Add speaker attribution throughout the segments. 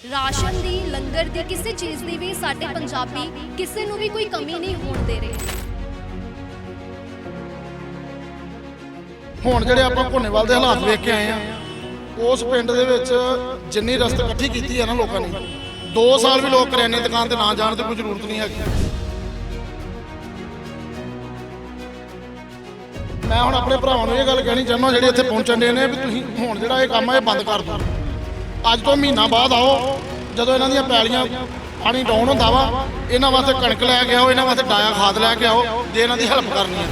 Speaker 1: Ration ਦੀ, ਲੰਗਰ ਦੀ, ਕਿਸੇ ਚੀਜ਼ ਦੀ ਵੀ ਸਾਡੇ ਪੰਜਾਬੀ ਕਿਸੇ ਨੂੰ ਵੀ ਕੋਈ ਕਮੀ ਨਹੀਂ ਹੋਣ ਦੇ ਰਹੇ।
Speaker 2: ਹੁਣ ਜਿਹੜੇ ਆਪਾਂ ਘੋਨੇਵਾਲ ਦੇ ਹਾਲਾਤ ਵੇਖ ਕੇ ਆਏ ਆ, ਉਸ ਪਿੰਡ ਦੇ ਵਿੱਚ ਜਿੰਨੀ ਰਸਤ ਇਕੱਠੀ ਕੀਤੀ ਹੈ ਨਾ ਲੋਕਾਂ ਨੇ 2 ਸਾਲ ਵੀ ਲੋਕ ਕਰਿਆਨੇ ਦੁਕਾਨ ਤੇ ਨਾ ਜਾਣ ਦੀ ਕੋਈ ਜ਼ਰੂਰਤ ਨਹੀਂ ਹੈਗੀ। ਮੈਂ ਹੁਣ ਆਪਣੇ ਭਰਾਵਾਂ ਨੂੰ ਇਹ ਗੱਲ ਕਹਿਣੀ ਚਾਹੁੰਦਾ, ਜਿਹੜੇ ਇੱਥੇ ਪਹੁੰਚਣ ਦੇ ਨੇ ਵੀ ਤੁਸੀਂ ਹੁਣ ਜਿਹੜਾ ਇਹ ਕੰਮ ਹੈ ਇਹ ਬੰਦ ਕਰ ਦਿਓ। ਅੱਜ ਤੋਂ ਮਹੀਨਾ ਬਾਅਦ ਆਓ। ਜਦੋਂ ਇਹਨਾਂ ਦੀਆਂ ਪੈਲੀਆਂ ਪਾਣੀ ਡਾਊਨ ਹੁੰਦਾ ਵਾ, ਇਹਨਾਂ ਵਾਸਤੇ ਕਣਕ ਲੈ ਕੇ ਆਓ, ਇਹਨਾਂ ਵਾਸਤੇ ਡਾਇਆ ਖਾਦ ਲੈ ਕੇ ਆਓ, ਜੇ ਇਹਨਾਂ ਦੀ ਹੈਲਪ ਕਰਨੀ ਹੈ।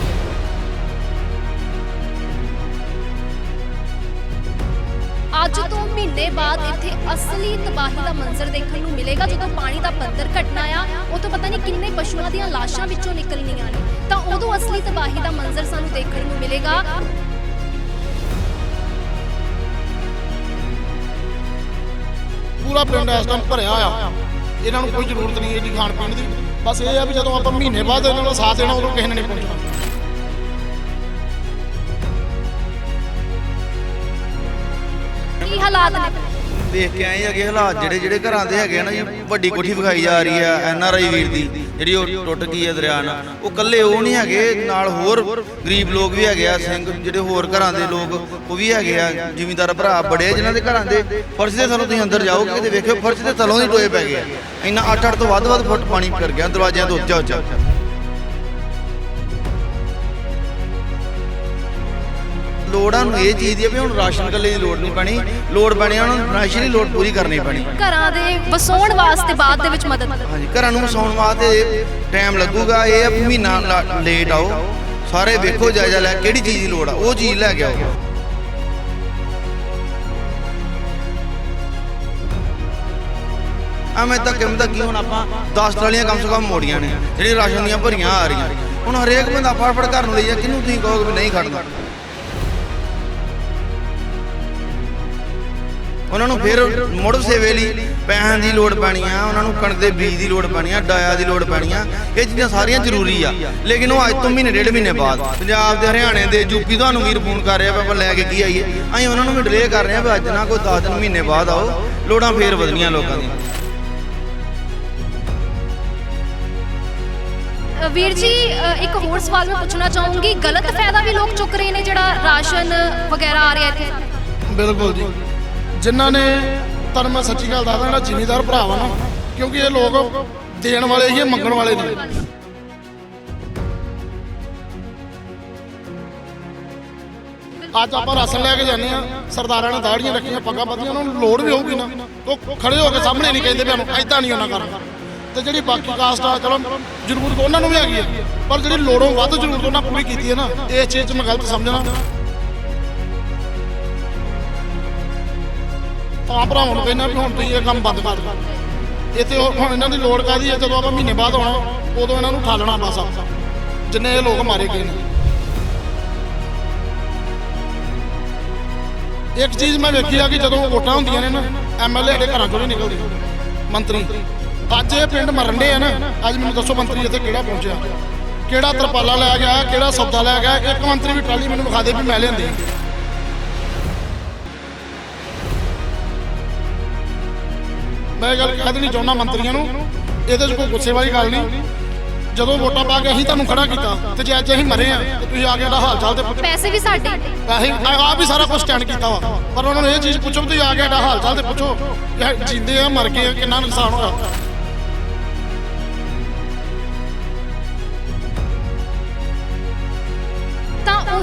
Speaker 1: ਅੱਜ ਤੋਂ ਮਹੀਨੇ ਬਾਅਦ ਇੱਥੇ ਅਸਲੀ ਤਬਾਹੀ ਦਾ ਮੰਜ਼ਰ ਦੇਖਣ ਨੂੰ ਮਿਲੇਗਾ। ਜਦੋਂ ਪਾਣੀ ਦਾ ਪੱਧਰ ਘਟਣਾ ਆ ਉਹ ਪਤਾ ਨਹੀਂ ਕਿੰਨੇ ਪਸ਼ੂਆਂ ਦੀਆਂ ਲਾਸ਼ਾਂ ਵਿੱਚੋਂ ਨਿਕਲਣੀਆਂ ਨੇ। ਤਾਂ ਉਦੋਂ ਅਸਲੀ ਤਬਾਹੀ ਦਾ ਮੰਜ਼ਰ ਸਾਨੂੰ ਦੇਖਣ ਨੂੰ ਮਿਲੇਗਾ।
Speaker 2: ਪੂਰਾ ਪਿੰਡ ਇਸ ਟਾਈਮ ਭਰਿਆ ਹੋਇਆ। ਇਹਨਾਂ ਨੂੰ ਕੋਈ ਜ਼ਰੂਰਤ ਨਹੀਂ ਇਹਦੀ ਖਾਣ ਪੀਣ ਦੀ। ਬਸ ਇਹ ਆ ਵੀ ਜਦੋਂ ਆਪਾਂ ਮਹੀਨੇ ਬਾਅਦ ਇਹਨਾਂ ਨੂੰ ਸਾਥ ਦੇਣਾ, ਉਦੋਂ ਕਿਸੇ ਨੇ ਨਹੀਂ ਪਹੁੰਚਣਾ।
Speaker 1: ਕੀ ਹਾਲਾਤ ਨੇ?
Speaker 3: ਦੇਖ ਕੇ ਆਏ ਹੈਗੇ ਹਾਲਾਤ ਜਿਹੜੇ ਜਿਹੜੇ ਘਰਾਂ ਦੇ ਹੈਗੇ ਨਾ ਜੀ, ਵੱਡੀ ਕੋਠੀ ਵਿਖਾਈ ਜਾ ਰਹੀ ਆ ਐਨ ਆਰ ਆਈ ਵੀਰ ਦੀ, ਜਿਹੜੀ ਉਹ ਟੁੱਟ ਗਈ ਹੈ ਦਰਿਆ ਨਾਲ। ਉਹ ਇਕੱਲੇ ਉਹ ਨਹੀਂ ਹੈਗੇ, ਨਾਲ ਹੋਰ ਗਰੀਬ ਲੋਕ ਵੀ ਹੈਗੇ ਆ, ਸਿੰਘ, ਜਿਹੜੇ ਹੋਰ ਘਰਾਂ ਦੇ ਲੋਕ, ਉਹ ਵੀ ਹੈਗੇ ਆ, ਜ਼ਿਮੀਂਦਾਰ ਭਰਾ ਬੜੇ ਆ ਜਿਨ੍ਹਾਂ ਦੇ ਘਰਾਂ ਦੇ। ਫਰਸ਼ ਦੇ ਥੱਲੋਂ ਤੁਸੀਂ ਅੰਦਰ ਜਾਓਗੇ ਤੇ ਵੇਖਿਓ, ਫਰਸ਼ ਦੇ ਥੱਲੋਂ ਹੀ ਟੋਏ ਪੈ ਗਏ ਆ। ਇੰਨਾ 8-8 ਤੋਂ ਵੱਧ ਵੱਧ ਫੁੱਟ ਪਾਣੀ ਕਰ ਗਿਆ, ਦਰਵਾਜ਼ਿਆਂ ਤੋਂ ਉੱਚਾ ਉੱਚਾ ਲੋੜਾਂ ਨੂੰ ਇਹ ਚੀਜ਼ ਦੀ ਆ ਵੀ ਹੁਣ ਰਾਸ਼ਨ ਕੱਲੇ ਦੀ ਲੋੜ ਨਹੀਂ ਪੈਣੀ। ਲੋੜ ਪੈਣੀ ਆ ਉਹਨਾਂ ਨੂੰ ਰਾਸ਼ਨ ਦੀ ਲੋੜ ਪੂਰੀ ਕਰਨੀ ਪੈਣੀ।
Speaker 1: ਘਰਾਂ ਦੇ ਵਸਾਉਣ ਵਾਸਤੇ ਬਾਅਦ ਦੇ ਵਿੱਚ ਮਦਦ।
Speaker 3: ਹਾਂਜੀ ਘਰਾਂ ਨੂੰ ਵਸਾਉਣ ਵਾਸਤੇ ਟਾਈਮ ਲੱਗੂਗਾ ਇਹ ਆ ਵੀ ਮਹੀਨਾ ਲਾ- ਲੇਟ ਆਓ। ਸਾਰੇ ਵੇਖੋ ਜਾਇਜ਼ਾ ਲੈ ਕਿਹੜੀ ਚੀਜ਼ ਦੀ ਲੋੜ ਆ ਉਹ ਚੀਜ਼ ਲੈ ਕੇ ਆਓ। ਮੈਂ ਤਾਂ ਕਿਵੇਂ ਤਾਂ ਕੀ ਹੁਣ ਆਪਾਂ 10 ਟਰਾਲੀਆਂ ਕਮ ਸੇ ਕਮ ਮੋੜੀਆਂ ਨੇ ਜਿਹੜੀ ਰਾਸ਼ਨ ਦੀਆਂ ਭਰੀਆਂ ਆ ਰਹੀਆਂ। ਹੁਣ ਹਰੇਕ ਬੰਦਾ ਫੜ ਫੜ ਘਰ ਨੂੰ ਲਈ ਜਾ ਕਿਹਨੂੰ ਤੁਸੀਂ ਕਹੋਗੇ ਵੀ ਨਹੀਂ ਖੜਨਾ? ਉਹਨਾਂ ਨੂੰ ਫਿਰ ਮੁੜ ਸੇਵੇ ਲਈ ਪੈਸਿਆਂ ਦੀ ਲੋੜ ਪੈਣੀ ਆ ਉਹਨਾਂ ਨੂੰ ਕਣਕ ਦੇ ਬੀਜ ਦੀ ਲੋੜ ਪੈਣੀ ਆ ਡਾਇਆ ਦੀ ਲੋੜ ਪੈਣੀ ਆ। ਇਹ ਚੀਜ਼ਾਂ ਸਾਰੀਆਂ ਜ਼ਰੂਰੀ ਆ। ਲੇਕਿਨ ਉਹ ਅੱਜ ਤੋਂ ਮਹੀਨੇ ਡੇਢ ਮਹੀਨੇ ਬਾਅਦ ਪੰਜਾਬ ਦੇ ਹਰਿਆਣੇ ਦੇ ਯੂਪੀ ਤੁਹਾਨੂੰ ਵੀਰ ਫੋਨ ਕਰ ਰਿਹਾ ਵੀ ਆਪਾਂ ਲੈ ਕੇ ਕੀ ਆਈਏ? ਅਸੀਂ ਉਹਨਾਂ ਨੂੰ ਵੀ ਡਿਲੇ ਕਰ ਰਹੇ ਆ ਵੀ ਅੱਜ ਨਾ ਕੋਈ 10 ਦਿਨ ਮਹੀਨੇ ਬਾਅਦ ਆਓ। ਲੋੜਾਂ ਫੇਰ ਵਧਣੀਆਂ ਲੋਕਾਂ ਦੀਆਂ।
Speaker 1: ਵੀਰ ਜੀ ਇੱਕ ਹੋਰ ਸਵਾਲ ਮੈਂ ਪੁੱਛਣਾ ਚਾਹੂੰਗੀ। ਗਲਤ ਫਾਇਦਾ ਵੀ ਲੋਕ ਚੁੱਕ ਰਹੇ ਨੇ ਜਿਹੜਾ ਰਾਸ਼ਨ ਵਗੈਰਾ ਆ ਰਿਹਾ ਇੱਥੇ?
Speaker 2: ਬਿਲਕੁਲ ਜੀ। ਜਿਨ੍ਹਾਂ ਨੇ, ਤੁਹਾਨੂੰ ਮੈਂ ਸੱਚੀ ਗੱਲ ਦੱਸਦਾ ਜਿਹੜਾ ਜ਼ਿਮੀਦਾਰ ਭਰਾ ਵਾ ਨਾ, ਕਿਉਂਕਿ ਇਹ ਲੋਕ ਦੇਣ ਵਾਲੇ ਹੀ ਮੰਗਣ ਵਾਲੇ ਨਹੀਂ। ਅੱਜ ਆਪਾਂ ਰਾਸ਼ਨ ਲੈ ਕੇ ਜਾਂਦੇ ਆ ਸਰਦਾਰਾਂ ਨੇ ਦਾੜੀਆਂ ਰੱਖੀਆਂ, ਪੱਗਾਂ ਬੱਧੀਆਂ ਉਹਨਾਂ ਨੂੰ ਲੋੜ ਵੀ ਹੋਊਗੀ ਨਾ। ਉਹ ਖੜੇ ਹੋ ਕੇ ਸਾਹਮਣੇ ਨਹੀਂ ਕਹਿੰਦੇ ਵੀ ਸਾਨੂੰ ਐਦਾਂ ਨਹੀਂ ਉਹਨਾਂ ਕਰਨਾ। ਤੇ ਜਿਹੜੀ ਬਾਕੀ ਕਾਸਟ ਆ, ਚਲੋ ਜ਼ਰੂਰਤ ਉਹਨਾਂ ਨੂੰ ਵੀ ਹੈਗੀ ਹੈ ਪਰ ਜਿਹੜੀ ਲੋੜੋਂ ਵੱਧ ਜ਼ਰੂਰਤ ਉਹਨਾਂ ਪੂਰੀ ਕੀਤੀ ਹੈ ਨਾ ਇਸ ਚੀਜ਼ 'ਚ ਮੈਂ ਗਲਤ ਸਮਝਣਾ ਤਾਂ ਭਰਾਵਾਂ ਨੂੰ ਕਹਿੰਦਾ ਵੀ ਹੁਣ ਤੁਸੀਂ ਇਹ ਕੰਮ ਬੰਦ ਕਰ ਦਿਓ। ਇੱਥੇ ਉਹ- ਹੁਣ ਇਹਨਾਂ ਦੀ ਲੋੜ ਕਾਦੀ ਹੈ ਜਦੋਂ ਆਪਾਂ ਮਹੀਨੇ ਬਾਅਦ ਆਉਣਾ, ਉਦੋਂ ਇਹਨਾਂ ਨੂੰ ਠਾਲਣਾ ਬਸ ਆਪਾਂ। ਜਿੰਨੇ ਇਹ ਲੋਕ ਮਾਰੇ ਗਏ ਨੇ। ਇੱਕ ਚੀਜ਼ ਮੈਂ ਵੇਖੀ ਆ ਕਿ ਜਦੋਂ ਵੋਟਾਂ ਹੁੰਦੀਆਂ ਨੇ ਨਾ ਐਮਐਲਏ ਦੇ ਘਰਾਂ ਚੋਂ ਨਹੀਂ ਨਿਕਲਦੇ। ਮੰਤਰੀ। ਅੱਜ ਇਹ ਪਿੰਡ ਮਰਨ ਦੇ ਆ ਨਾ, ਅੱਜ ਮੈਨੂੰ ਦੱਸੋ ਮੰਤਰੀ ਇੱਥੇ ਕਿਹੜਾ ਪਹੁੰਚਿਆ? ਕਿਹੜਾ ਤਰਪਾਲਾ ਲੈ ਗਿਆ, ਕਿਹੜਾ ਸੌਦਾ ਲੈ ਗਿਆ? ਇੱਕ ਮੰਤਰੀ ਵੀ ਟਰਾਲੀ ਮੈਨੂੰ ਵਿਖਾ ਦੇ ਵੀ ਮੈਂ ਲਿਆਂਦੀ। ਮੈਂ ਇਹ ਗੱਲ ਕਹਿ ਦੇਣੀ ਚਾਹੁੰਦਾ ਮੰਤਰੀਆਂ ਨੂੰ ਇਹਦੇ 'ਚ ਕੋਈ ਗੁੱਸੇ ਵਾਲੀ ਗੱਲ ਨਹੀਂ। ਜਦੋਂ ਵੋਟਾਂ ਪਾ ਕੇ ਅਸੀਂ ਤੁਹਾਨੂੰ ਖੜਾ ਕੀਤਾ ਤੇ ਜੇ ਅੱਜ ਅਸੀਂ ਮਰੇ ਆ ਤੇ ਤੁਸੀਂ ਆ ਕੇ ਸਾਡਾ ਹਾਲ ਚਾਲ ਤੇ ਪੁੱਛੋ।
Speaker 1: ਪੈਸੇ ਵੀ ਸਾਡੇ।
Speaker 2: ਅਸੀਂ ਆਪ ਵੀ ਸਾਰਾ ਕੁਝ ਸਟੈਂਡ ਕੀਤਾ ਵਾ। ਪਰ ਉਹਨਾਂ ਨੂੰ ਇਹ ਚੀਜ਼ ਪੁੱਛੋ ਵੀ ਤੁਸੀਂ ਆ ਕੇ ਸਾਡਾ ਹਾਲ ਚਾਲ ਤੇ ਪੁੱਛੋ ਕਿ ਜਿੰਦੇ ਆ ਮਰ ਗਏ ਆ ਕਿੰਨਾ ਨੁਕਸਾਨ ਹੋਇਆ।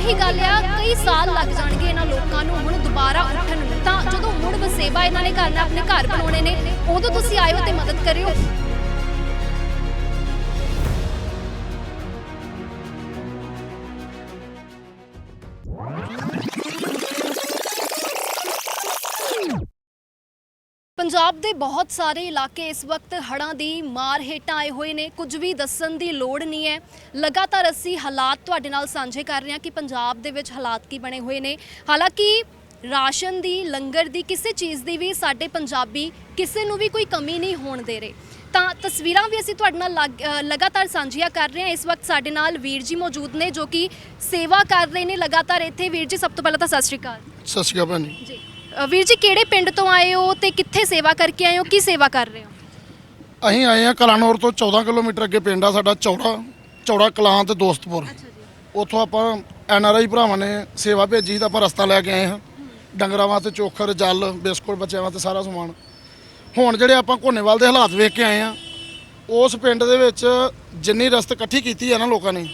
Speaker 1: ਉਹੀ ਗੱਲ ਆ, ਕਈ ਸਾਲ ਲੱਗ ਜਾਣਗੇ ਇਹਨਾਂ ਲੋਕਾਂ ਨੂੰ ਹੁਣ ਦੁਬਾਰਾ ਉੱਠਣ ਨੂੰ। ਤਾਂ ਜਦੋਂ ਮੁੜ ਵਸੇਬਾ ਇਹਨਾਂ ਨੇ ਕਰਨਾ ਆਪਣੇ ਘਰ ਬਣਾਉਣੇ ਨੇ, ਉਦੋਂ ਤੁਸੀਂ ਆਇਓ ਤੇ ਮਦਦ ਕਰਿਓ। ਪੰਜਾਬ ਦੇ ਬਹੁਤ ਸਾਰੇ ਇਲਾਕੇ ਇਸ ਵਕਤ ਹੜ੍ਹਾਂ ਦੀ ਮਾਰ ਹੇਠਾਂ ਆਏ ਹੋਏ ਨੇ। ਕੁਝ ਵੀ ਦੱਸਣ ਦੀ ਲੋੜ ਨਹੀਂ ਹੈ। ਲਗਾਤਾਰ ਅਸੀਂ ਹਾਲਾਤ ਤੁਹਾਡੇ ਨਾਲ ਸਾਂਝੇ ਕਰ ਰਹੇ ਹਾਂ ਕਿ ਪੰਜਾਬ ਦੇ ਵਿੱਚ ਹਾਲਾਤ ਕੀ ਬਣੇ ਹੋਏ ਨੇ। ਹਾਲਾਂਕਿ ਰਾਸ਼ਨ ਦੀ ਲੰਗਰ ਦੀ ਕਿਸੇ ਚੀਜ਼ ਦੀ ਵੀ ਸਾਡੇ ਪੰਜਾਬੀ ਕਿਸੇ ਨੂੰ ਵੀ ਕੋਈ ਕਮੀ ਨਹੀਂ ਹੋਣ ਦੇ ਰਹੇ। ਤਾਂ ਤਸਵੀਰਾਂ ਵੀ ਅਸੀਂ ਤੁਹਾਡੇ ਨਾਲ ਲਗਾਤਾਰ ਸਾਂਝੀਆਂ ਕਰ ਰਹੇ ਹਾਂ। ਇਸ ਵਕਤ ਸਾਡੇ ਨਾਲ ਵੀਰ ਜੀ ਮੌਜੂਦ ਨੇ ਜੋ ਕਿ ਸੇਵਾ ਕਰ ਰਹੇ ਨੇ। ਲਗਾਤਾਰ ਇੱਥੇ ਵੀਰ ਜੀ ਸਭ ਤੋਂ ਪਹਿਲਾਂ ਤਾਂ ਸਤਿ ਸ਼੍ਰੀ ਅਕਾਲ।
Speaker 2: ਸਤਿ ਸ਼੍ਰੀ ਅਕਾਲ ਜੀ।
Speaker 1: ਅ, ਵੀਰ ਜੀ ਕਿਹੜੇ ਪਿੰਡ ਤੋਂ ਆਏ ਹੋ ਤੇ ਕਿੱਥੇ ਸੇਵਾ ਕਰਕੇ ਆਏ ਹੋ? ਕੀ ਸੇਵਾ ਕਰ ਰਹੇ ਹੋ?
Speaker 2: ਅਸੀਂ ਆਏ ਆ ਕਲਾਨੌਰ ਤੋਂ 14 ਕਿਲੋਮੀਟਰ ਅੱਗੇ ਪਿੰਡ ਆ ਸਾਡਾ ਚੌੜਾ ਚੌੜਾ ਕਲਾਂ ਤੇ ਦੋਸਤਪੁਰ। ਉੱਥੋਂ ਆਪਾਂ ਐਨ ਆਰ ਆਈ ਭਰਾਵਾਂ ਨੇ ਸੇਵਾ ਭੇਜੀ ਤਾਂ ਆਪਾਂ ਰਸਤਾ ਲੈ ਕੇ ਆਏ ਹਾਂ। ਡੰਗਰਾਂ ਵਾਸਤੇ ਚੋਖਰ ਜਲ ਬਿਸਕੁਟ ਬੱਚਿਆਂ ਵਾਸਤੇ ਸਾਰਾ ਸਮਾਨ। ਹੁਣ ਜਿਹੜੇ ਆਪਾਂ ਘੋਨੇਵਾਲ ਦੇ ਹਾਲਾਤ ਵੇਖ ਕੇ ਆਏ ਆ ਉਸ ਪਿੰਡ ਦੇ ਵਿੱਚ ਜਿੰਨੀ ਰਸਤ ਇਕੱਠੀ ਕੀਤੀ ਹੈ ਨਾ ਲੋਕਾਂ ਨੇ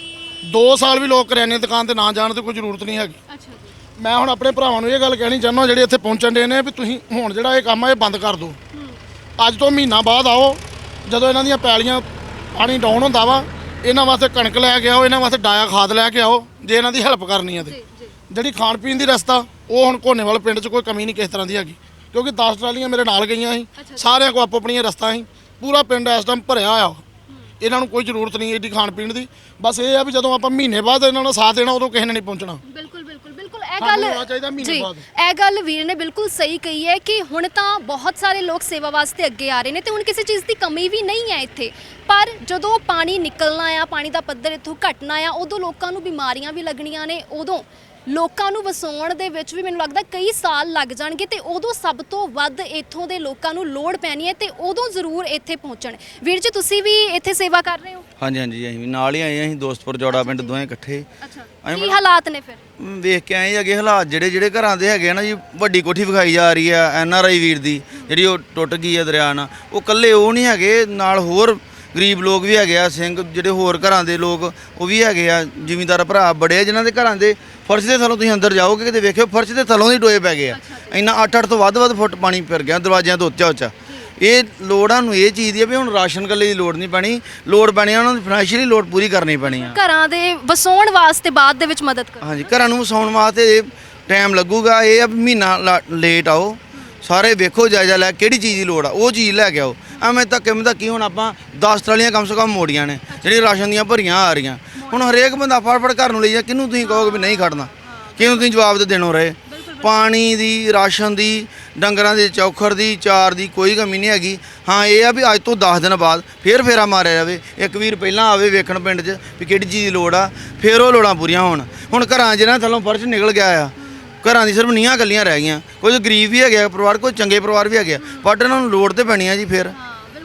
Speaker 2: 2 ਸਾਲ ਵੀ ਲੋਕ ਕਰਿਆਨੇ ਦੀ ਦੁਕਾਨ ਤੇ ਨਾ ਜਾਣ ਦੀ ਕੋਈ ਜ਼ਰੂਰਤ ਨਹੀਂ ਹੈਗੀ। ਮੈਂ ਹੁਣ ਆਪਣੇ ਭਰਾਵਾਂ ਨੂੰ ਇਹ ਗੱਲ ਕਹਿਣੀ ਚਾਹੁੰਦਾ ਜਿਹੜੇ ਇੱਥੇ ਪਹੁੰਚਣ ਦੇ ਨੇ ਵੀ ਤੁਸੀਂ ਹੁਣ ਜਿਹੜਾ ਇਹ ਕੰਮ ਆ ਇਹ ਬੰਦ ਕਰ ਦਿਓ। ਅੱਜ ਤੋਂ ਮਹੀਨਾ ਬਾਅਦ ਆਓ ਜਦੋਂ ਇਹਨਾਂ ਦੀਆਂ ਪੈਲੀਆਂ ਪਾਣੀ ਡਾਊਨ ਹੁੰਦਾ ਵਾ ਇਹਨਾਂ ਵਾਸਤੇ ਕਣਕ ਲੈ ਕੇ ਆਓ ਇਹਨਾਂ ਵਾਸਤੇ ਡਾਇਆ ਖਾਦ ਲੈ ਕੇ ਆਓ ਜੇ ਇਹਨਾਂ ਦੀ ਹੈਲਪ ਕਰਨੀ ਹੈ ਤੇ। ਜਿਹੜੀ ਖਾਣ ਪੀਣ ਦੀ ਰਸਤਾ ਉਹ ਹੁਣ ਕੋਨੇਵਾਲ ਪਿੰਡ 'ਚ ਕੋਈ ਕਮੀ ਨਹੀਂ ਕਿਸੇ ਤਰ੍ਹਾਂ ਦੀ ਹੈਗੀ। ਕਿਉਂਕਿ 10 ਟਰਾਲੀਆਂ ਮੇਰੇ ਨਾਲ ਗਈਆਂ ਸੀ ਸਾਰਿਆਂ ਕੋ ਆਪੋ ਆਪਣੀਆਂ ਰਸਤਾ ਸੀ। ਪੂਰਾ ਪਿੰਡ ਇਸ ਟਾਈਮ ਭਰਿਆ ਵਾ। ਇਹਨਾਂ ਨੂੰ ਕੋਈ ਜ਼ਰੂਰਤ ਨਹੀਂ ਏਡੀ ਖਾਣ ਪੀਣ ਦੀ। ਬਸ ਇਹ ਆ ਵੀ ਜਦੋਂ ਆਪਾਂ ਮਹੀਨੇ ਬਾਅਦ ਇਹਨਾਂ ਨੂੰ ਸਾਥ ਦੇਣਾ ਉਦੋਂ ਕਿਸੇ ਨੇ ਨਹੀਂ ਪਹੁੰਚਣਾ।
Speaker 1: ਬਿਲਕੁਲ ਬਿਲਕੁਲ ਬਿਲਕੁਲ। ਇਹ ਗੱਲ
Speaker 2: ਹੋਣਾ ਚਾਹੀਦਾ ਮਹੀਨੇ
Speaker 1: ਜੀ
Speaker 2: ਬਾਅਦ।
Speaker 1: ਇਹ ਗੱਲ ਵੀਰ ਨੇ ਬਿਲਕੁਲ ਸਹੀ ਕਹੀ ਹੈ ਕਿ ਹੁਣ ਤਾਂ ਬਹੁਤ ਸਾਰੇ ਲੋਕ ਸੇਵਾ ਵਾਸਤੇ ਅੱਗੇ ਆ ਰਹੇ ਨੇ ਤੇ ਹੁਣ ਕਿਸੇ ਚੀਜ਼ ਦੀ ਕਮੀ ਵੀ ਨਹੀਂ ਹੈ ਇੱਥੇ। ਪਰ ਜਦੋਂ ਪਾਣੀ ਨਿਕਲਣਾ ਆ ਪਾਣੀ ਦਾ ਪੱਧਰ ਇੱਥੋਂ ਘਟਣਾ ਆ ਉਦੋਂ ਲੋਕਾਂ ਨੂੰ ਬਿਮਾਰੀਆਂ ਵੀ ਲੱਗਣੀਆਂ ਨੇ ਉਦੋਂ ਲੋਕਾਂ ਨੂੰ ਵਸਾਉਣ ਦੇ ਵਿੱਚ ਵੀ ਮੈਨੂੰ ਲੱਗਦਾ ਕਈ ਸਾਲ ਲੱਗ ਜਾਣਗੇ ਤੇ ਉਦੋਂ ਸਭ ਤੋਂ ਵੱਧ ਇੱਥੋਂ ਦੇ ਲੋਕਾਂ ਨੂੰ ਲੋੜ ਪੈਣੀ ਹੈ ਤੇ ਉਦੋਂ ਜ਼ਰੂਰ ਇੱਥੇ ਪਹੁੰਚਣ। ਵੀਰ ਜੀ ਤੁਸੀਂ ਵੀ ਇੱਥੇ ਸੇਵਾ ਕਰ ਰਹੇ ਹੋ?
Speaker 3: ਹਾਂਜੀ ਹਾਂਜੀ ਅਸੀਂ ਵੀ ਨਾਲ ਹੀ ਆਏ ਹਾਂ ਅਸੀਂ ਦੋਸਤਪੁਰ ਜੋੜਾ ਪਿੰਡ ਦੋਵੇਂ ਇਕੱਠੇ।
Speaker 1: ਅੱਛਾ ਕੀ ਹਾਲਾਤ ਨੇ ਫਿਰ?
Speaker 3: ਮ, ਵੇਖ ਕੇ ਆਏ ਹੈਗੇ ਹਾਲਾਤ ਜਿਹੜੇ ਜਿਹੜੇ ਘਰਾਂ ਦੇ ਹੈਗੇ ਆ ਨਾ ਜੀ ਵੱਡੀ ਕੋਠੀ ਵਿਖਾਈ ਜਾ ਰਹੀ ਆ ਐਨ ਆਰ ਆਈ ਵੀਰ ਦੀ ਜਿਹੜੀ ਉਹ ਟੁੱਟ ਗਈ ਆ ਦਰਿਆ ਨਾਲ ਉਹ ਕੱਲੇ ਉਹ ਨਹੀਂ ਹੈਗੇ ਨਾਲ ਹੋਰ ਗਰੀਬ ਲੋਕ ਵੀ ਹੈਗੇ ਆ ਸਿੰਘ ਜਿਹੜੇ ਹੋਰ ਘਰਾਂ ਦੇ ਲੋਕ ਉਹ ਵੀ ਹੈਗੇ ਆ ਜ਼ਿਮੀਂਦਾਰ ਭਰਾ ਬੜੇ ਆ ਜਿਨ੍ਹਾਂ ਦੇ ਘਰਾਂ ਦੇ ਫਰਸ਼ ਦੇ ਥੱਲੋਂ ਤੁਸੀਂ ਅੰਦਰ ਜਾਓਗੇ ਕਿਤੇ ਵੇਖਿਓ ਫਰਸ਼ ਦੇ ਥੱਲੋਂ ਦੀ ਟੋਏ ਪੈ ਗਏ ਆ। ਇੰਨਾ 8-8 ਤੋਂ ਵੱਧ-ਵੱਧ ਫੁੱਟ ਪਾਣੀ ਫਿਰ ਗਿਆ ਦਰਵਾਜ਼ਿਆਂ ਤੋਂ ਉੱਚਾ ਉੱਚਾ। ਇਹ ਲੋੜਾਂ ਨੂੰ ਇਹ ਚੀਜ਼ ਦੀ ਆ ਵੀ ਹੁਣ ਰਾਸ਼ਨ ਗੱਲੇ ਦੀ ਲੋੜ ਨਹੀਂ ਪੈਣੀ ਲੋੜ ਪੈਣੀ ਆ ਉਹਨਾਂ ਦੀ ਫਾਈਨੈਂਸ਼ੀਅਲੀ ਲੋੜ ਪੂਰੀ ਕਰਨੀ ਪੈਣੀ ਆ।
Speaker 1: ਘਰਾਂ ਦੇ ਵਸਾਉਣ ਵਾਸਤੇ ਬਾਅਦ ਦੇ ਵਿੱਚ ਮਦਦ ਕਰੋ।
Speaker 3: ਹਾਂਜੀ ਘਰਾਂ ਨੂੰ ਵਸਾਉਣ ਵਾਸਤੇ ਟਾਈਮ ਲੱਗੂਗਾ ਇਹ ਆ ਮਹੀਨਾ ਲੇਟ ਆਓ ਸਾਰੇ ਵੇਖੋ ਜਾਇਜ਼ਾ ਲੈ ਕਿਹੜੀ ਚੀਜ਼ ਦੀ ਲੋੜ ਆ ਉਹ ਚੀਜ਼ ਲੈ ਕੇ ਆਓ। ਐਵੇਂ ਧੱਕੇ ਮੈਂ ਧੱਕੀ ਹੁਣ ਆਪਾਂ 10 ਟਰਾਲੀਆਂ ਕਮ ਸੇ ਕਮ ਮੋੜੀਆਂ ਨੇ ਜਿਹੜੀ ਰਾਸ਼ਨ ਦੀਆਂ ਭਰੀਆਂ ਆ ਰਹੀਆਂ। ਹੁਣ ਹਰੇਕ ਬੰਦਾ ਫੜ ਘਰ ਨੂੰ ਲਈ ਜਾ, ਕਿਹਨੂੰ ਤੁਸੀਂ ਕਹੋਗੇ ਵੀ ਨਹੀਂ ਖੜਨਾ? ਕਿਹਨੂੰ ਤੁਸੀਂ ਜਵਾਬ ਦੇ ਦੇਣੋ ਰਹੇ? ਪਾਣੀ ਦੀ, ਰਾਸ਼ਨ ਦੀ, ਡੰਗਰਾਂ ਦੇ, ਚੌਖਰ ਦੀ, ਚਾਰ ਦੀ ਕੋਈ ਕਮੀ ਨਹੀਂ ਹੈਗੀ। ਹਾਂ, ਇਹ ਆ ਵੀ ਅੱਜ ਤੋਂ 10 ਦਿਨ ਬਾਅਦ ਫੇਰ ਫੇਰਾ ਮਾਰਿਆ ਜਾਵੇ। ਇੱਕ ਵੀਰ ਪਹਿਲਾਂ ਆਵੇ ਵੇਖਣ ਪਿੰਡ 'ਚ ਵੀ ਕਿਹੜੀ ਚੀਜ਼ ਦੀ ਲੋੜ ਆ, ਫੇਰ ਉਹ ਲੋੜਾਂ ਪੂਰੀਆਂ ਹੋਣ। ਹੁਣ ਘਰਾਂ 'ਚ ਨਾ ਥੱਲੋਂ ਫਰਸ਼ ਨਿਕਲ ਗਿਆ ਆ। ਘਰਾਂ ਦੀ ਸਿਰਫ ਨੀਹਾਂ ਗੱਲੀਆਂ ਰਹਿ ਗਈਆਂ। ਕੁਝ ਗਰੀਬ ਵੀ ਹੈਗੇ ਆ ਪਰਿਵਾਰ ਕੋਈ ਚੰਗੇ ਪਰਿਵਾਰ ਵੀ ਹੈਗੇ ਆ। ਬਟ ਇਹਨਾਂ ਨੂੰ ਲੋੜ ਤੇ ਪੈਣੀ ਆ ਜੀ ਫਿਰ।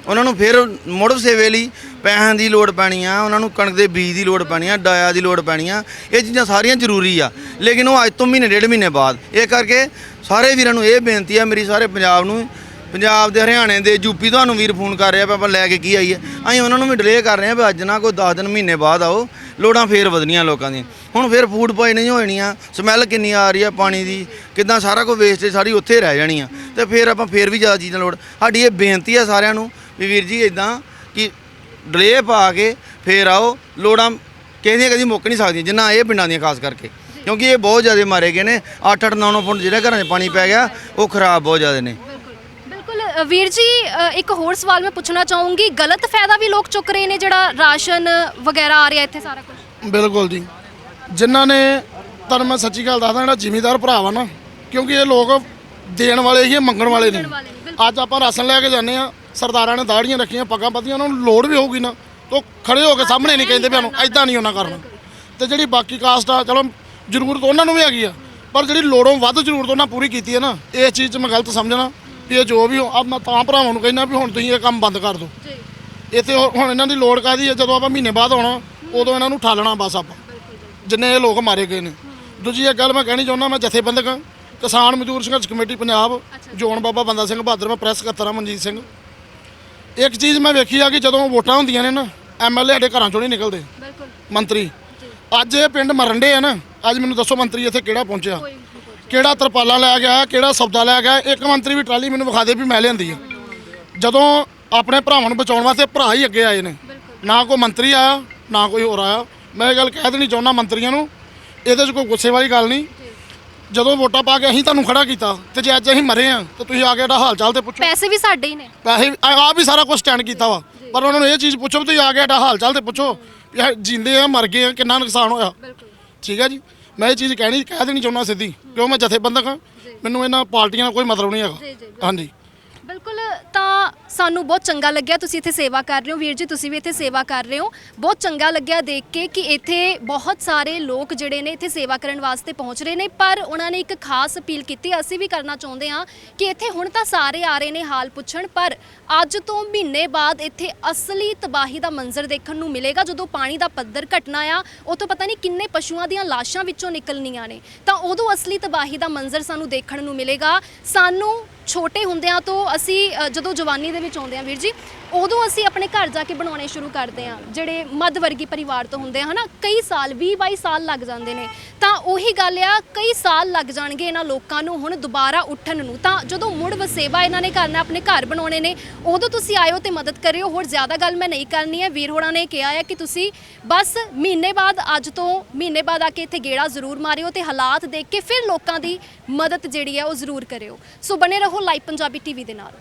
Speaker 3: ਉਹਨਾਂ ਨੂੰ ਫਿਰ ਮੁੜ ਸੇਵੇ ਲਈ ਪੈਸਿਆਂ ਦੀ ਲੋੜ ਪੈਣੀ ਆ, ਉਹਨਾਂ ਨੂੰ ਕਣਕ ਦੇ ਬੀਜ ਦੀ ਲੋੜ ਪੈਣੀ ਆ, ਡਾਇਆ ਦੀ ਲੋੜ ਪੈਣੀ ਆ। ਇਹ ਚੀਜ਼ਾਂ ਸਾਰੀਆਂ ਜ਼ਰੂਰੀ ਆ। ਲੇਕਿਨ ਉਹ ਅੱਜ ਤੋਂ ਮਹੀਨੇ, ਡੇਢ ਮਹੀਨੇ ਬਾਅਦ। ਇਹ ਕਰਕੇ ਸਾਰੇ ਵੀਰਾਂ ਨੂੰ ਇਹ ਬੇਨਤੀ ਆ, ਮੇਰੀ ਸਾਰੇ ਪੰਜਾਬ ਨੂੰ, ਪੰਜਾਬ ਦੇ ਹਰਿਆਣੇ ਦੇ ਯੂਪੀ ਤੁਹਾਨੂੰ ਵੀਰ ਫੋਨ ਕਰ ਰਿਹਾ ਵੀ ਆਪਾਂ ਲੈ ਕੇ ਕੀ ਆਈਏ। ਅਸੀਂ ਉਹਨਾਂ ਨੂੰ ਵੀ ਡਿਲੇ ਕਰ ਰਹੇ ਆ ਵੀ ਅੱਜ ਨਾ ਕੋਈ 10 ਦਿਨ, ਮਹੀਨੇ ਬਾਅਦ ਆਓ। ਲੋੜਾਂ ਫੇਰ ਵਧਣੀਆਂ ਲੋਕਾਂ ਦੀਆਂ। ਹੁਣ ਫੇਰ ਫੂਡ ਨਹੀਂ ਹੋਣੀਆਂ ਸਮੈਲ ਕਿੰਨੀ ਆ ਰਹੀ ਆ ਪਾਣੀ ਦੀ, ਕਿਦਾਂ ਸਾਰਾ ਕੁਝ ਵੇਸਟੇਜ ਸਾਰੀ ਉੱਥੇ ਰਹਿ ਜਾਣੀ ਆ। ਤੇ ਫੇਰ ਆਪਾਂ ਫੇਰ ਵੀ ਜ਼ਿਆਦਾ ਚੀਜ਼ਾਂ ਲੋੜ। ਸਾਡੀ ਇਹ ਬੇਨਤੀ ਆ ਸਾਰਿਆਂ ਨੂੰ ਵੀ ਵੀਰ ਜੀ ਇਦਾਂ ਕਿ ਡਿਲੇ ਪਾ ਕੇ ਫੇਰ ਆਓ ਲੋੜਾਂ ਕਹਿੰਦੀਆਂ ਕਦੀ ਮੁੱਕ ਨਹੀਂ ਸਕਦੀਆਂ ਜਿੰਨਾ ਇਹ ਪਿੰਡਾਂ ਦੀਆਂ ਖਾਸ ਕਰਕੇ। ਕਿਉਂਕਿ ਇਹ ਬਹੁਤ ਜ਼ਿਆਦਾ ਮਾਰੇ ਗਏ ਨੇ 8-8 9-9 ਫੁੱਟ ਜਿਹੜੇ ਘਰਾਂ 'ਚ ਪਾਣੀ ਪੈ ਗਿਆ ਉਹ ਖਰਾਬ ਬਹੁਤ ਜ਼ਿਆਦਾ ਨੇ।
Speaker 1: ਬਿਲਕੁਲ ਵੀਰ ਜੀ ਇੱਕ ਹੋਰ ਸਵਾਲ ਮੈਂ ਪੁੱਛਣਾ ਚਾਹੂੰਗੀ ਗਲਤ ਫਾਇਦਾ ਵੀ ਲੋਕ ਚੁੱਕ ਰਹੇ ਨੇ ਜਿਹੜਾ ਰਾਸ਼ਨ ਵਗੈਰਾ ਆ ਰਿਹਾ ਇੱਥੇ ਸਾਰਾ ਕੁਝ
Speaker 2: ਬਿਲਕੁਲ ਜੀ। ਜਿਨ੍ਹਾਂ ਨੇ ਤੁਹਾਨੂੰ ਮੈਂ ਸੱਚੀ ਗੱਲ ਦੱਸਦਾ ਜਿਹੜਾ ਜ਼ਿਮੀਦਾਰ ਭਰਾ ਵਾ ਨਾ ਕਿਉਂਕਿ ਇਹ ਲੋਕ ਦੇਣ ਵਾਲੇ ਹੀ ਮੰਗਣ ਵਾਲੇ ਨਹੀਂ।
Speaker 1: ਵਾਲੇ ਨੇ,
Speaker 2: ਅੱਜ ਆਪਾਂ ਰਾਸ਼ਨ ਲੈ ਕੇ ਜਾਂਦੇ ਆ ਸਰਦਾਰਾਂ ਨੇ ਦਾੜੀਆਂ ਰੱਖੀਆਂ ਪੱਗਾਂ ਬੱਧੀਆਂ ਉਹਨਾਂ ਨੂੰ ਲੋੜ ਵੀ ਹੋਊਗੀ ਨਾ। ਤੋ ਖੜੇ ਹੋ ਕੇ ਸਾਹਮਣੇ ਨਹੀਂ ਕਹਿੰਦੇ ਵੀ ਸਾਨੂੰ ਐਦਾਂ ਨਹੀਂ ਉਹਨਾਂ ਕਰਨਾ। ਤੇ ਜਿਹੜੀ ਬਾਕੀ ਕਾਸਟ ਆ ਚਲੋ ਜ਼ਰੂਰਤ ਉਹਨਾਂ ਨੂੰ ਵੀ ਹੈਗੀ ਆ ਪਰ ਜਿਹੜੀ ਲੋੜੋਂ ਵੱਧ ਜ਼ਰੂਰਤ ਉਹਨਾਂ ਪੂਰੀ ਕੀਤੀ ਹੈ ਨਾ ਇਸ ਚੀਜ਼ 'ਚ ਮੈਂ ਗਲਤ ਸਮਝਣਾ ਵੀ ਇਹ ਜੋ ਵੀ ਹੋ- ਆ ਮੈਂ ਤਾਂ ਭਰਾਵਾਂ ਨੂੰ ਕਹਿੰਦਾ ਵੀ ਹੁਣ ਤੁਸੀਂ ਇਹ ਕੰਮ ਬੰਦ ਕਰ ਦਿਓ।
Speaker 1: ਜੀ।
Speaker 2: ਇੱਥੇ ਹੁਣ ਇਹਨਾਂ ਦੀ ਲੋੜ ਕਾਦੀ ਹੈ ਜਦੋਂ ਆਪਾਂ ਮਹੀਨੇ ਬਾਅਦ ਆਉਣਾ ਉਦੋਂ ਇਹਨਾਂ ਨੂੰ ਠਾਲਣਾ ਬਸ ਆਪਾਂ ਜਿੰਨੇ ਇਹ ਲੋਕ ਮਾਰੇ ਗਏ ਨੇ। ਦੂਜੀ ਇੱਕ ਗੱਲ ਮੈਂ ਕਹਿਣੀ ਚਾਹੁੰਦਾ ਮੈਂ ਜਥੇਬੰਦਕ ਕਿਸਾਨ ਮਜ਼ਦੂਰ ਸੰਘਰਸ਼ ਕਮੇਟੀ ਪੰਜਾਬ ਜੋਨ ਬਾਬਾ ਬੰਦਾ ਸਿੰਘ ਬਹਾਦਰ ਮੈਂ ਪ੍ਰੈਸ ਸਕੱਤਰ ਹਾਂ ਮਨਜੀਤ ਸਿੰਘ। ਇੱਕ ਚੀਜ਼ ਮੈਂ ਵੇਖੀ ਆ ਕਿ ਜਦੋਂ ਵੋਟਾਂ ਹੁੰਦੀਆਂ ਨੇ ਨਾ ਐਮਐਲਏ ਸਾਡੇ ਘਰਾਂ ਚੋਂ ਨਹੀਂ ਨਿਕਲਦੇ।
Speaker 1: ਬਿਲਕੁਲ।
Speaker 2: ਮੰਤਰੀ। ਅੱਜ ਇਹ ਪਿੰਡ ਮਰਨ ਡੇ ਆ ਨਾ ਅੱਜ ਮੈਨੂੰ ਦੱਸੋ ਮੰਤਰੀ ਇੱਥੇ ਕਿਹੜਾ ਪਹੁੰਚਿਆ? ਕਿਹੜਾ ਤਰਪਾਲਾਂ ਲੈ ਗਿਆ ਕਿਹੜਾ ਸੌਦਾ ਲੈ ਗਿਆ ਇੱਕ ਮੰਤਰੀ ਵੀ ਟਰਾਲੀ ਮੈਨੂੰ ਵਿਖਾ ਦੇ ਵੀ ਮੈਂ ਲਿਆਂਦੀ ਆ। ਜਦੋਂ ਆਪਣੇ ਭਰਾਵਾਂ ਨੂੰ ਬਚਾਉਣ ਵਾਸਤੇ ਭਰਾ ਹੀ ਅੱਗੇ ਆਏ ਨੇ ਨਾ ਕੋਈ ਮੰਤਰੀ ਆਇਆ ਨਾ ਕੋਈ ਹੋਰ ਆਇਆ। ਮੈਂ ਇਹ ਗੱਲ ਕਹਿ ਦੇਣੀ ਚਾਹੁੰਦਾ ਮੰਤਰੀਆਂ ਨੂੰ ਇਹਦੇ 'ਚ ਕੋਈ ਗੁੱਸੇ ਵਾਲੀ ਗੱਲ ਨਹੀਂ। ਜਦੋਂ ਵੋਟਾਂ ਪਾ ਕੇ ਅਸੀਂ ਤੁਹਾਨੂੰ ਖੜਾ ਕੀਤਾ ਤੇ ਜੇ ਅੱਜ ਅਸੀਂ ਮਰੇ ਆ ਤੇ ਤੁਸੀਂ ਆ ਕੇ ਇਹਦਾ ਹਾਲ ਚਾਲ ਤੇ ਪੁੱਛੋ।
Speaker 1: ਪੈਸੇ ਵੀ ਸਾਡੇ ਹੀ ਨੇ।
Speaker 2: ਪੈਸੇ ਆਪ ਵੀ ਸਾਰਾ ਕੁਝ ਸਟੈਂਡ ਕੀਤਾ ਵਾ। ਪਰ ਉਹਨਾਂ ਨੂੰ ਇਹ ਚੀਜ਼ ਪੁੱਛੋ ਵੀ ਤੁਸੀਂ ਆ ਕੇ ਇਹਦਾ ਹਾਲ ਚਾਲ ਤੇ ਪੁੱਛੋ ਵੀ ਇਹ ਜਿੰਦੇ ਆ ਮਰ ਗਏ ਆ ਕਿੰਨਾ ਨੁਕਸਾਨ ਹੋਇਆ। ਠੀਕ ਹੈ ਜੀ? ਮੈਂ ਇਹ ਚੀਜ਼ ਕਹਿਣੀ ਕਹਿ ਦੇਣੀ ਚਾਹੁੰਦਾ ਸਿੱਧੀ। ਕਿਉਂ ਮੈਂ ਜਥੇਬੰਦਕ ਹਾਂ? ਮੈਨੂੰ ਇਹਨਾਂ ਪਾਰਟੀਆਂ ਨਾਲ ਕੋਈ ਮਤਲਬ ਨਹੀਂ ਹੈਗਾ। ਹਾਂਜੀ।
Speaker 1: ਬਿਲਕੁਲ, ਤਾਂ ਸਾਨੂੰ ਬਹੁਤ ਚੰਗਾ ਲੱਗਿਆ ਤੁਸੀਂ ਇੱਥੇ ਸੇਵਾ ਕਰ ਰਹੇ ਹੋ। ਵੀਰ ਜੀ, ਤੁਸੀਂ ਵੀ ਇੱਥੇ ਸੇਵਾ ਕਰ ਰਹੇ ਹੋ। ਬਹੁਤ ਚੰਗਾ ਲੱਗਿਆ ਦੇਖ ਕੇ ਕਿ ਇੱਥੇ ਬਹੁਤ ਸਾਰੇ ਲੋਕ ਜਿਹੜੇ ਨੇ ਇੱਥੇ ਸੇਵਾ ਕਰਨ ਵਾਸਤੇ ਪਹੁੰਚ ਰਹੇ ਨੇ, ਪਰ ਉਹਨਾਂ ਨੇ ਇੱਕ ਖਾਸ ਅਪੀਲ ਕੀਤੀ। ਅਸੀਂ ਵੀ ਕਰਨਾ ਚਾਹੁੰਦੇ ਹਾਂ ਕਿ ਇੱਥੇ ਹੁਣ ਤਾਂ ਸਾਰੇ ਆ ਰਹੇ ਨੇ ਹਾਲ ਪੁੱਛਣ, ਪਰ ਅੱਜ ਤੋਂ ਮਹੀਨੇ ਬਾਅਦ ਇੱਥੇ ਅਸਲੀ ਤਬਾਹੀ ਦਾ ਮੰਜ਼ਰ ਦੇਖਣ ਨੂੰ ਮਿਲੇਗਾ। ਜਦੋਂ ਪਾਣੀ ਦਾ ਪੱਧਰ ਘਟਣਾ ਆ, ਉਤੋਂ ਪਤਾ ਨਹੀਂ ਕਿੰਨੇ ਪਸ਼ੂਆਂ ਦੀਆਂ ਲਾਸ਼ਾਂ ਵਿੱਚੋਂ ਨਿਕਲਣੀਆਂ ਨੇ। ਤਾਂ ਉਦੋਂ ਅਸਲੀ ਤਬਾਹੀ ਦਾ ਮੰਜ਼ਰ ਸਾਨੂੰ ਦੇਖਣ ਨੂੰ ਮਿਲੇਗਾ। ਸਾਨੂੰ ਛੋਟੇ ਹੁੰਦਿਆਂ ਤੋਂ ਅਸੀਂ ਅ, ਜਦੋਂ ਜਵਾਨੀ ਦੇ ਵਿੱਚ ਆਉਂਦੇ ਹਾਂ ਵੀਰ ਜੀ ਉਦੋਂ ਅਸੀਂ ਆਪਣੇ ਘਰ ਜਾ ਕੇ ਬਣਾਉਣੇ ਸ਼ੁਰੂ ਕਰਦੇ ਆ ਜਿਹੜੇ ਮੱਧ ਵਰਗੀ ਪਰਿਵਾਰ ਤੋਂ ਹੁੰਦੇ ਆ, ਹਨਾ? ਕਈ ਸਾਲ 20 22 ਸਾਲ ਲੱਗ ਜਾਂਦੇ ਨੇ। ਤਾਂ ਉਹੀ ਗੱਲ ਆ, ਕਈ ਸਾਲ ਲੱਗ ਜਾਣਗੇ ਇਹਨਾਂ ਲੋਕਾਂ ਨੂੰ ਹੁਣ ਦੁਬਾਰਾ ਉੱਠਣ ਨੂੰ। ਤਾਂ ਜਦੋਂ ਮੁੜ ਵਸੇਵਾ ਇਹਨਾਂ ਨੇ ਕਰਨਾ, ਆਪਣੇ ਘਰ ਬਣਾਉਣੇ ਨੇ, ਉਦੋਂ ਤੁਸੀਂ ਆਇਓ ਤੇ ਮਦਦ ਕਰਿਓ। ਹੋਰ ਜ਼ਿਆਦਾ ਗੱਲ ਮੈਂ ਨਹੀਂ ਕਰਨੀ ਹੈ। ਵੀਰ ਹੋਣਾ ਨੇ ਕਿਹਾ ਹੈ ਕਿ ਤੁਸੀਂ ਬਸ ਮਹੀਨੇ ਬਾਅਦ, ਅੱਜ ਤੋਂ ਮਹੀਨੇ ਬਾਅਦ ਆ ਕੇ ਇੱਥੇ ਗੇੜਾ ਜ਼ਰੂਰ ਮਾਰਿਓ ਤੇ ਹਾਲਾਤ ਦੇਖ ਕੇ ਫਿਰ ਲੋਕਾਂ ਦੀ ਮਦਦ ਜਿਹੜੀ ਹੈ ਉਹ ਜ਼ਰੂਰ ਕਰਿਓ। ਸੋ ਬਣੇ ਰਹੋ ਲਾਈਵ ਪੰਜਾਬੀ ਟੀਵੀ ਦੇ ਨਾਲ।